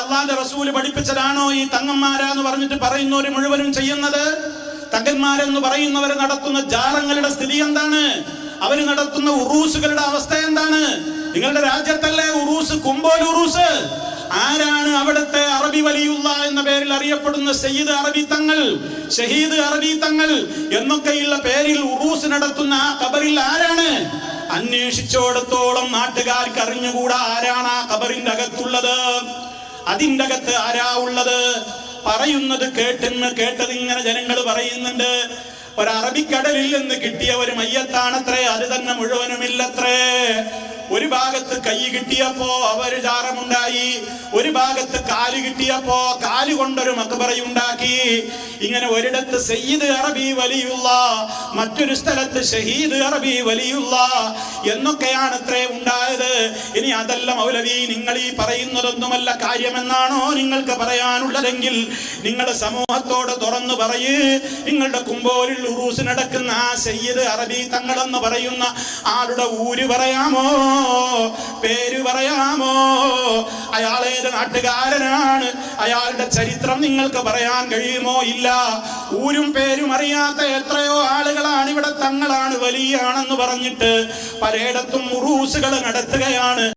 അള്ളാന്റെ റസൂൽ പഠിപ്പിച്ചതാണോ ഈ തങ്ങന്മാരാന്ന് പറഞ്ഞിട്ട് പറയുന്നവര് മുഴുവനും ചെയ്യുന്നത്? തങ്ങന്മാരെന്ന് പറയുന്നവർ നടത്തുന്ന ജാറങ്ങളുടെ സ്ഥിതി എന്താണ്? അവർ നടത്തുന്ന ഉറൂസുകളുടെ അവസ്ഥ എന്താണ്? നിങ്ങളുടെ രാജ്യത്തല്ലേ ഉറൂസ്? കുമ്പോൽ ഉറൂസ്? ആരാണ് അവിടുത്തെ അറബി വലിയുള്ള എന്ന പേരിൽ അറിയപ്പെടുന്ന സയ്യിദ് അറബി തങ്ങൾ ഷഹീദ് അറബി തങ്ങൾ എന്നൊക്കെയുള്ള പേരിൽ ഉറൂസ് നടത്തുന്ന ആ കബറിൽ ആരാണ്? അന്വേഷിച്ചോടത്തോളം നാട്ടുകാർക്ക് അറിഞ്ഞുകൂടാ ആരാണ് ആ കബറിന്റെ അകത്തുള്ളത്. അതിന്റെ അകത്ത് ആരാ ഉള്ളത്? പറയുന്നത് കേട്ടെന്ന് കേട്ടത് ഇങ്ങനെ ജനങ്ങൾ പറയുന്നുണ്ട്. ഒരു അറബിക്കടലിൽ നിന്ന് കിട്ടിയ ഒരു മയ്യത്താണത്രേ അത് തന്നെ മുഴുവനുമില്ലത്രേ. ഒരു ഭാഗത്ത് കൈ കിട്ടിയപ്പോ അവർ ചാരമുണ്ടായി ഒരു ഭാഗത്ത് കാൽ കിട്ടിയപ്പോ കാൽ കൊണ്ടൊരു മക്ബറയുണ്ടാക്കി. ഇങ്ങനെ ഒരിടത്ത് സയ്യിദ് അറബി വലിയുള്ള മറ്റൊരു സ്ഥലത്ത് ഷഹീദ് അറബി വലിയുള്ള എന്നൊക്കെയാണ് ഇത്രേ ഉണ്ടായത്. ഇനി അതല്ല മൗലവി നിങ്ങൾ ഈ പറയുന്നതൊന്നുമല്ല കാര്യമെന്നാണോ നിങ്ങൾക്ക് പറയാനുള്ളതെങ്കിൽ നിങ്ങൾ സമൂഹത്തോട് തുറന്നു പറയ്. നിങ്ങളുടെ കുമ്പോലിൽ ഉറൂസ് നടക്കുന്ന ആ സയ്യിദ് അറബി തങ്ങളെന്ന് പറയുന്ന ആളുടെ ഊര് പറയാമോ? പേര് പറയാമോ? അയാളേത് നാട്ടുകാരനാണ്? അയാളുടെ ചരിത്രം നിങ്ങൾക്ക് പറയാൻ കഴിയുമോ? ഇല്ല. ഊരും പേരും അറിയാത്ത എത്രയോ ആളുകളാണ് ഇവിടെ തങ്ങളാണ് വലിയാണെന്ന് പറഞ്ഞിട്ട് പലയിടത്തും ഉറൂസുകൾ നടത്തുകയാണ്.